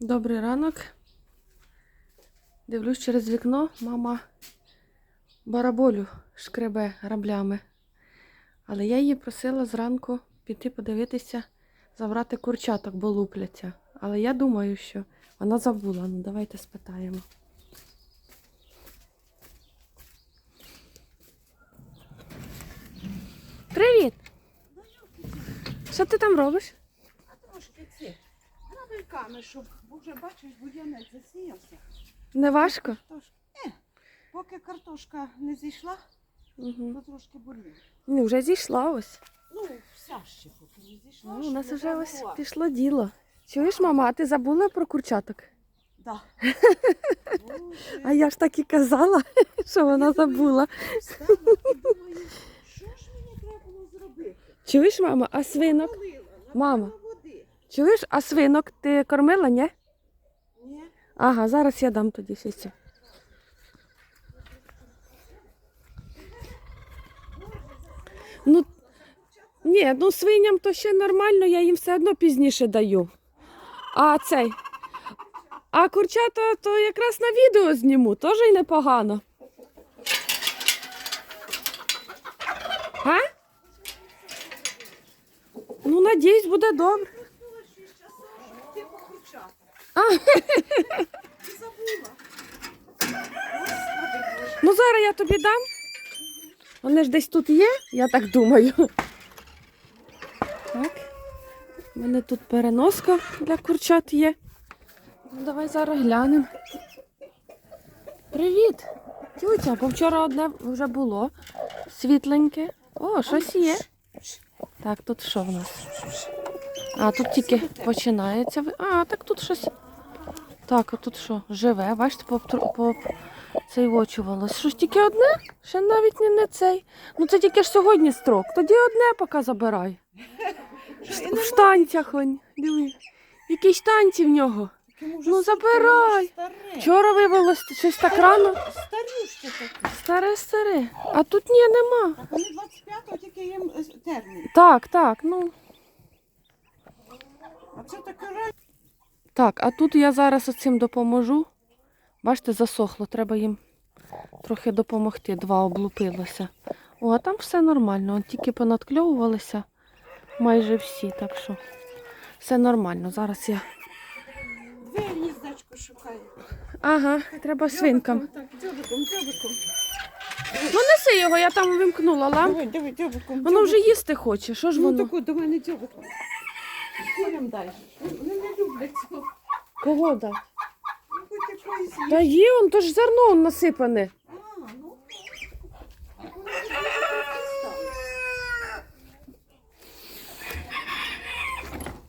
Добрий ранок. Дивлюсь через вікно, мама бараболю шкребе граблями. Але я її просила зранку піти подивитися, забрати курчаток, бо лупляться. Але я думаю, що вона забула. Ну, давайте спитаємо. Привіт! Що ти там робиш? Грабельками, щоб, вже бачиш, бур'янець засіявся. Не важко? Тож, е, поки картошка не зійшла, Угу. то трошки бур'ян. Ну, вже зійшла ось. Ну, вся ще поки не зійшла. Ну, у нас вже ось забула. пішло діло. Чуєш, мама, а ти забула про курчаток? Да. А я ж так і казала, що вона забула. Що ж мені треба було зробити? Чуєш, мама, а свинок? Мама. Чуєш, а свинок ти кормила, ні? Ні, Ага, зараз я дам тоді ще. Ну, ні, ну свиням то ще нормально, я їм все одно пізніше даю. А цей. А курчата то якраз на відео зніму, теж й непогано. А? Ну, надіюсь, буде добре. І забула. Ну, зараз я тобі дам. Вони ж десь тут є, я так думаю. Так. У мене тут переноска для курчат є. Ну, давай зараз глянемо. Привіт! Тютя, бо вчора одне вже було. Світленьке. О, щось є. Так, тут що в нас? А, тут тільки починається. А, так тут щось. Так, а тут що? Живе, бачите, поп- поп... цей вочувалось. Що ж тільки одне? Ще навіть не, не цей. Ну це тільки ж сьогодні строк. Тоді одне поки забирай. В штанцях он. Диви. Які штанці в нього. Ну, забирай. Вчора вивелось щось так рано. Старющі такі. Старе, старе. А тут ні, нема. Так вони 25-го тільки їм е, термін. Так, так, ну. А це таке рай. Так, а тут я зараз оцим допоможу. Бачите, засохло, треба їм трохи допомогти. Два облупилося. О, а там все нормально. От тільки понадкльовувалися майже всі, так що все нормально. Зараз я. Дві гніздечко шукає. Ага, треба свинкам. Так. Ну неси його, я там вимкнула лампу. Давай, давай, дзьобиком. Воно вже їсти хоче. Що ж Ну воно? таку, до мене дзьобиком. Колям дай. Цього. Кого дати? Ну, хоч якоїсь їжі. Та є, он то ж зерно он насипане. А, ну.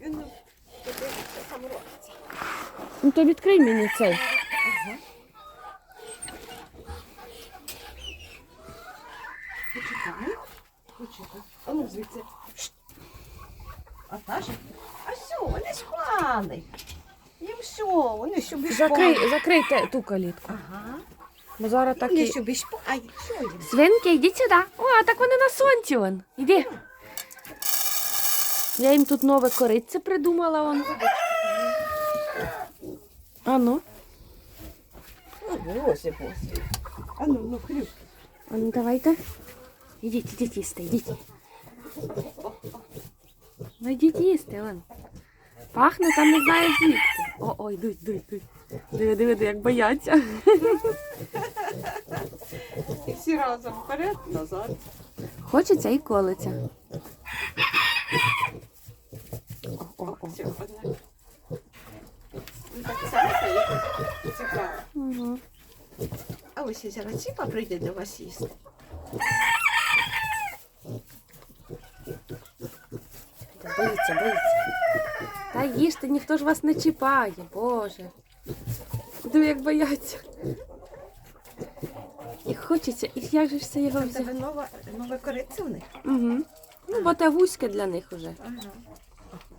Він ну, подивиться, там робиться. Ну то відкрий мені цей. Почекай. Почекай. А ну звідси. Шт. А та ж? А все, вони спали. Їм все, вони собі спали. Закрий, закрий те- ту калітку. Ага. Бо зараз так Вони і... собі спали. Що їм? Свинки, йдіть сюди. О, а так вони на сонці вон. Іди. Я їм тут нове корицце придумала вон. А ну. Ну, боже, боже. А ну, ну, хрюк. А ну давайте. Ідіть, ідіть їсти, йдіть. Ну йдіть їсти, вон. Пахне там не знаю звідки. О, ой, йдуть, йдуть, йдуть. Диви, диви, диви, як бояться. І всі разом вперед, назад. Хочеться і колиться. О, о, о. Ну, так це цікаво. Угу. А ось і зараз Ціпа прийде до вас їсти. Боїться, боїться. Та їжте, ніхто ж вас не чіпає, Боже. Диви, як бояться. І хочеться, і як же ж це його взяти? тебе нова, нове корице в них? Угу. Ну, бо те вузьке для них уже. Ага.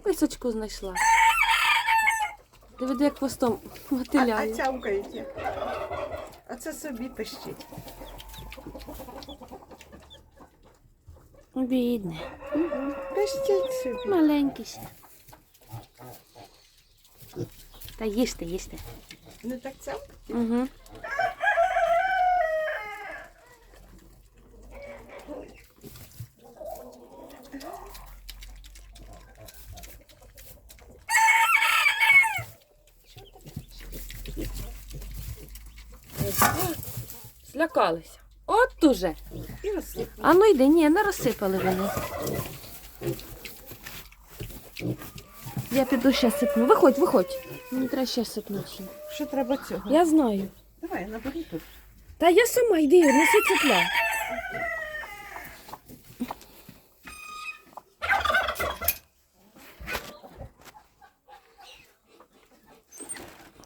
Писочку знайшла. Диви, як хвостом А, а мотиляє. цямкають як. А це собі пищить. Бідне. Пищить собі. Маленький ще. Та їсти, їсти. Не так це? Угу. Злякалися. От уже. І. А ну йди, ні, не розсипали вони. Я піду ще сипну. Виходь, виходь. Мені треба ще сипнути. Що треба цього? Я знаю. Давай, набери тут. Та я сама йди, неси цепля.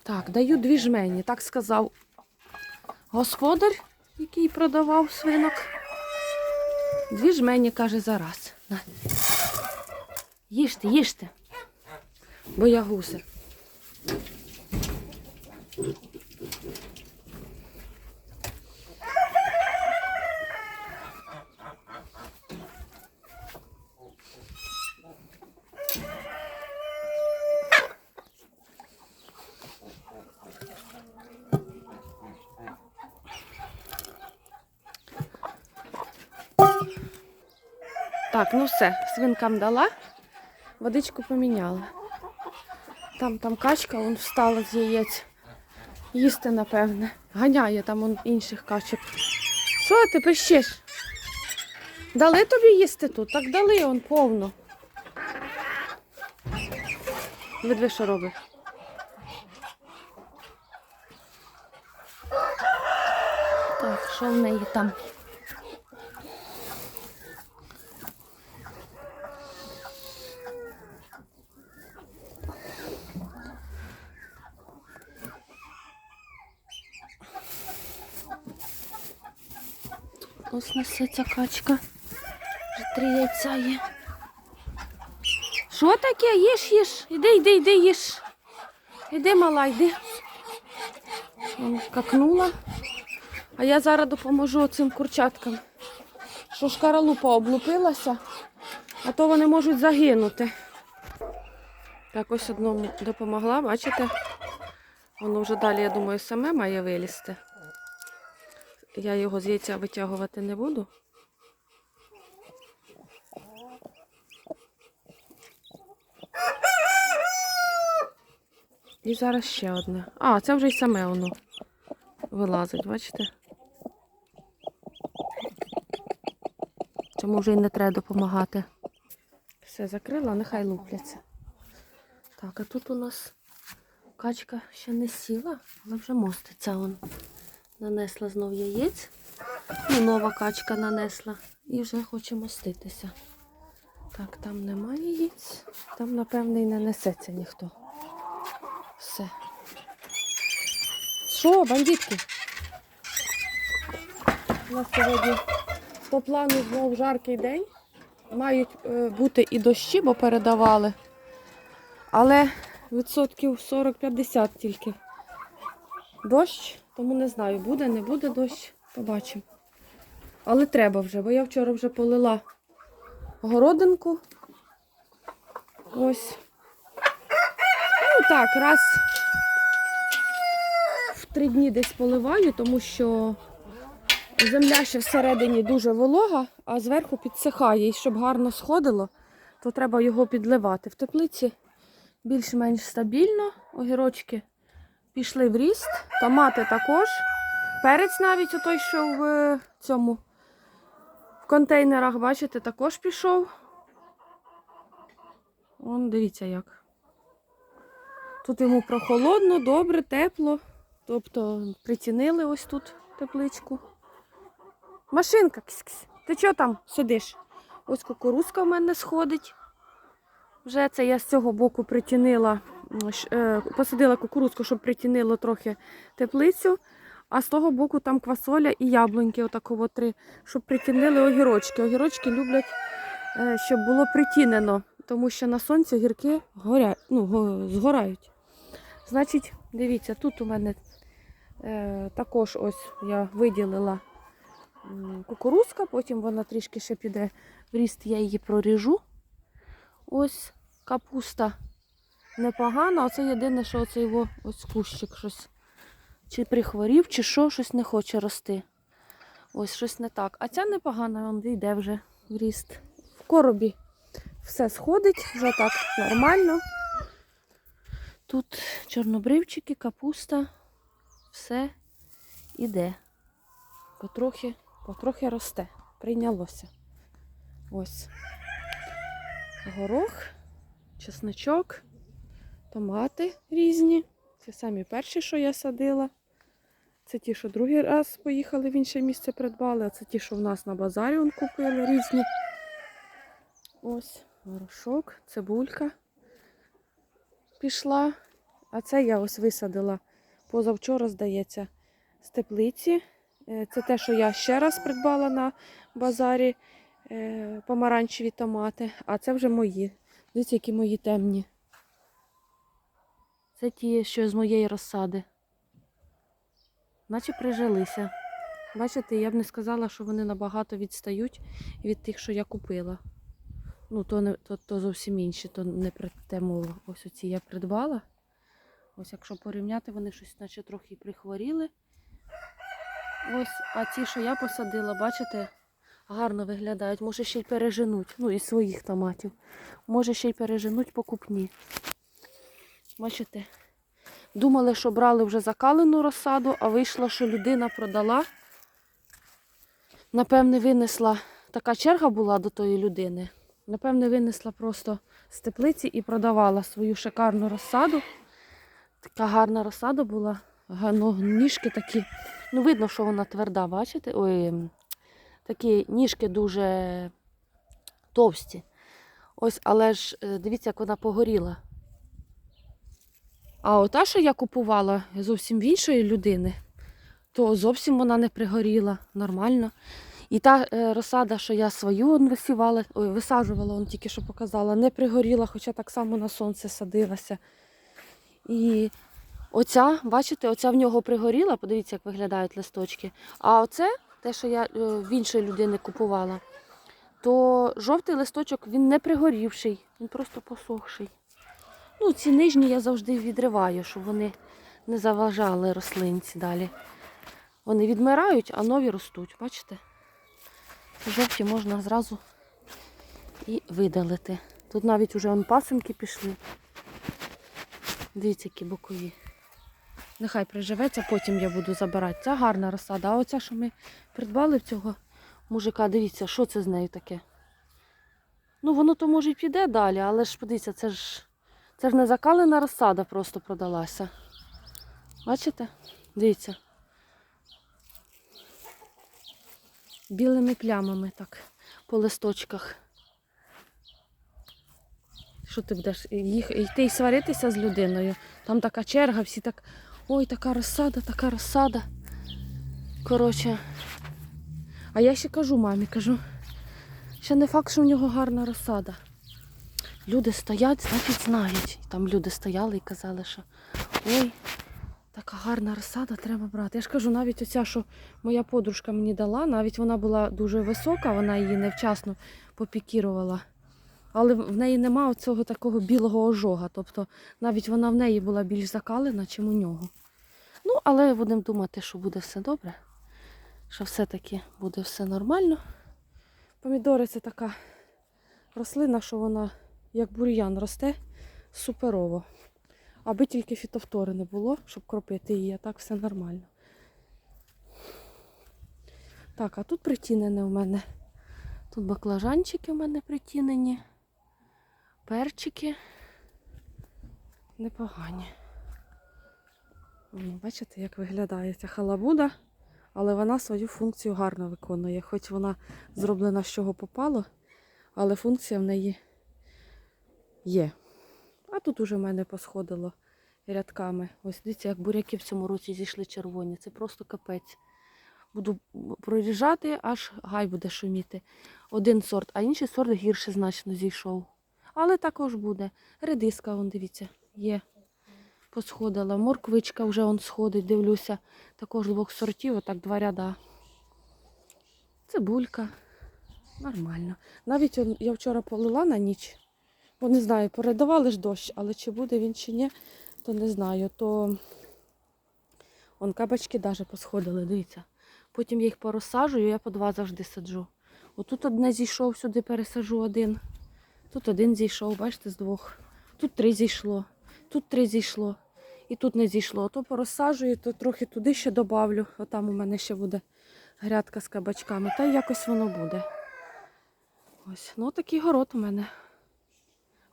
Так, даю дві жмені, так сказав господар, який продавав свинок. Дві жмені, каже, зараз. На. Їжте, їжте. Боягуси. Так, ну все, свинкам дала, водичку поміняла. Там там качка, он встала з яєць. Їсти, напевне. Ганяє там он інших качок. Що ти пищиш? Дали тобі їсти тут? Так дали он повно. Видви, що робить. Так, що в неї там? Ось несеться качка. Вже три яйця є. Що таке? Їж, їж. Іди, йди, йди, їж. Іди, мала, йди. Какнула. А я зараз допоможу цим курчаткам. Що шкаралупа облупилася, а то вони можуть загинути. Так, ось одному допомогла, бачите? Воно вже далі, я думаю, саме має вилізти. Я його з яйця витягувати не буду. І зараз ще одне. А, це вже й саме воно вилазить, бачите? Цьому вже й не треба допомагати. Все закрила, нехай лупляться. Так, а тут у нас качка ще не сіла, але вже моститься. Вон. Нанесла знов яєць. Ну, нова качка нанесла. І вже хоче моститися. Так, там немає яєць. Там, напевне, і не несеться ніхто. Все. Що, бандитки? У нас сьогодні по плану знов жаркий день. Мають е, бути і дощі, бо передавали. Але відсотків 40-50 тільки. Дощ, тому не знаю, буде, не буде дощ, побачимо. Але треба вже, бо я вчора вже полила городинку. Ось. Ну так, раз в три дні десь поливаю, тому що земля ще всередині дуже волога, а зверху підсихає. І щоб гарно сходило, то треба його підливати. В теплиці більш-менш стабільно, огірочки пішли в ріст, томати також. Перець навіть той, що в е, цьому в контейнерах, бачите, також пішов. Вон, дивіться як. Тут йому прохолодно, добре, тепло. Тобто прицінили ось тут тепличку. Машинка, ксь-ксь. Ти чого там сидиш? Ось кукурузка в мене сходить. Вже це я з цього боку притінила, посадила кукурузку, щоб притінило трохи теплицю. А з того боку там квасоля і яблуньки, отакого три, щоб притінили огірочки. Огірочки люблять, е, щоб було притінено, тому що на сонці огірки горя... ну, згорають. Значить, дивіться, тут у мене е, також ось я виділила кукурузка, потім вона трішки ще піде в ріст, я її проріжу. Ось капуста непогано. Оце єдине, що оцей його ось кущик щось. Чи прихворів, чи що, щось не хоче рости. Ось щось не так. А ця непогана, він йде вже в ріст. В коробі все сходить, вже так нормально. Тут чорнобривчики, капуста, все іде. Потрохи, потрохи росте. Прийнялося. Ось. Горох, чесничок, томати різні. Це самі перші, що я садила. Це ті, що другий раз поїхали в інше місце придбали, а це ті, що в нас на базарі он купили різні. Ось, горошок, цибулька пішла. А це я ось висадила позавчора, здається, з теплиці. Е, Це те, що я ще раз придбала на базарі е, помаранчеві томати, а це вже мої. Дивіться, які мої темні. Це ті, що з моєї розсади. Наче прижилися. Бачите, я б не сказала, що вони набагато відстають від тих, що я купила. Ну, то, не, то, то зовсім інші, то не про те мова. Ось оці я придбала. Ось якщо порівняти, вони щось наче трохи прихворіли. Ось, а ті, що я посадила, бачите, гарно виглядають. Може ще й переженуть. Ну, із своїх томатів. Може ще й переженуть покупні. Бачите? Думали, що брали вже закалену розсаду, а вийшло, що людина продала. Напевне, винесла. Така черга була до тої людини. Напевне, винесла просто з теплиці і продавала свою шикарну розсаду. Така гарна розсада була. Ну, ніжки такі. Ну, видно, що вона тверда, бачите? Ой, такі ніжки дуже товсті. Ось, але ж е, дивіться, як вона погоріла. А ота, що я купувала зовсім в іншої людини, то зовсім вона не пригоріла нормально. І та е, розсада, що я свою висівала, ой, висаджувала, он тільки що показала, не пригоріла, хоча так само на сонце садилася. І оця, бачите, оця в нього пригоріла, подивіться, як виглядають листочки. А оце, те, що я е, в іншої людини купувала, то жовтий листочок він не пригорівший, він просто посохший. Ну, ці нижні я завжди відриваю, щоб вони не заважали рослинці далі. Вони відмирають, а нові ростуть, бачите? Жовті можна зразу і видалити. Тут навіть вже вон пасинки пішли. Дивіться, які бокові. Нехай приживеться, потім я буду забирати. Це гарна розсада. А оця, що ми придбали в цього мужика, дивіться, що це з нею таке. Ну, воно то може й піде далі, але ж подивіться, це ж, це ж не закалена розсада просто продалася. Бачите? Дивіться. Білими плямами так по листочках. Що ти будеш їх йти і сваритися з людиною? Там така черга, всі так. Ой, така розсада, така розсада. Коротше. А я ще кажу мамі, кажу, ще не факт, що в нього гарна розсада. Люди стоять, значить знають. І Там люди стояли і казали, що ой, така гарна розсада, треба брати. Я ж кажу, навіть оця, що моя подружка мені дала, навіть вона була дуже висока, вона її невчасно попікірувала. Але в неї нема оцього такого білого ожога. Тобто навіть вона в неї була більш закалена, чим у нього. Ну, але будемо думати, що буде все добре. Що все-таки буде все нормально. Помідори це така рослина, що вона як бур'ян росте суперово. Аби тільки фітофтори не було, щоб кропити її, а так все нормально. Так, а тут притінене в мене. Тут баклажанчики в мене притінені. Перчики непогані. Бачите, як виглядає ця халабуда, але вона свою функцію гарно виконує. Хоч вона зроблена з чого попало, але функція в неї є. А тут уже в мене посходило рядками. Ось дивіться, як буряки в цьому році зійшли червоні. Це просто капець. Буду проріжати, аж гай буде шуміти. Один сорт, а інший сорт гірше значно зійшов. Але також буде. Редиска, вон, дивіться, є. Посходила. Морквичка вже он сходить, дивлюся. Також двох сортів, отак два ряда. Цибулька. Нормально. Навіть я вчора полила на ніч. Бо не знаю, передавали ж дощ, але чи буде він чи ні, то не знаю. То он кабачки навіть посходили, дивіться. Потім я їх порозсаджую, я по два завжди саджу. Отут одне зійшов, сюди пересаджу один. Тут один зійшов, бачите, з двох. Тут три зійшло, тут три зійшло. І тут не зійшло. То порозсаджую, то трохи туди ще добавлю. Отам у мене ще буде грядка з кабачками. Та якось воно буде. Ось, ну такий город у мене.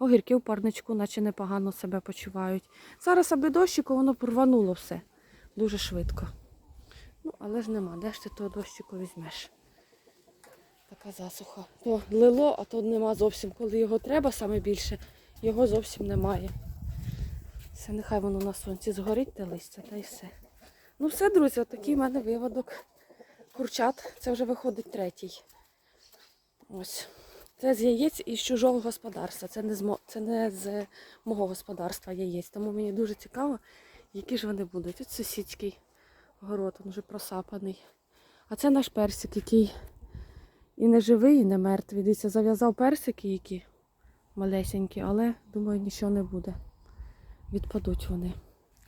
Огірки в парничку, наче непогано себе почувають. Зараз аби дощику, воно порвануло все дуже швидко. Ну, але ж нема. Де ж ти того дощику візьмеш? Така засуха. То лило, а то нема зовсім. Коли його треба саме більше, його зовсім немає. Все, нехай воно на сонці згорить те листя, та й все. Ну все, друзі, отакий в мене виводок курчат. Це вже виходить третій. Ось. Це з яєць із чужого господарства. Це не з, це не з мого господарства яєць. Тому мені дуже цікаво, які ж вони будуть. Ось сусідський город, він вже просапаний. А це наш персик, який і не живий, і не мертвий. Дивіться, зав'язав персики, які малесенькі, але думаю, нічого не буде. Відпадуть вони.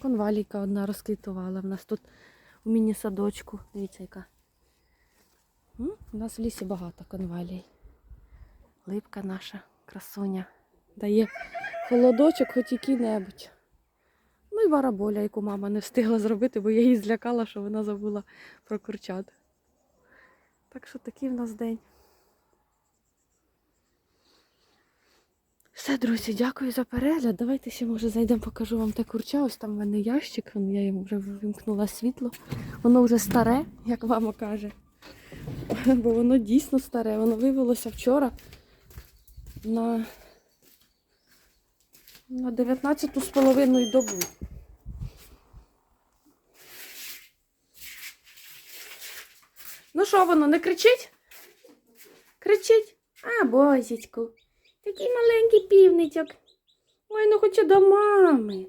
Конвалійка одна розквітувала. В нас тут у міні-садочку. Дивіться, яка. У нас в лісі багато конвалій. Липка наша, красуня. Дає холодочок хоч який-небудь. Ну і бараболя, яку мама не встигла зробити, бо я її злякала, що вона забула про курчат. Так що такий в нас день. Все, друзі, дякую за перегляд. Давайте ще, може, зайдемо, покажу вам те курча. Ось там в мене ящик, я йому вже вимкнула світло. Воно вже старе, як мама каже. Бо воно дійсно старе. Воно вивелося вчора на, на 19 з половиною добу. Ну що воно, не кричить? Кричить? А, бозічку. Такий маленький півничок. Ой, ну хоче до мами.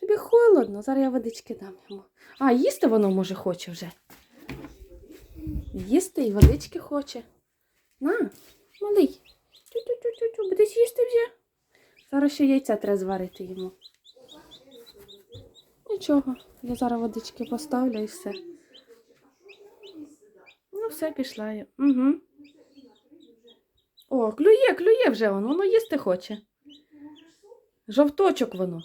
Тобі холодно, зараз я водички дам йому. А, їсти воно може хоче вже. Їсти і водички хоче. На, малий. Тю-тю-тю-тю, будеш їсти вже. Зараз ще яйця треба зварити йому. Нічого, я зараз водички поставлю і все. Ну, все, пішла я. Угу. О, клює, клює вже воно, воно їсти хоче. Жовточок воно.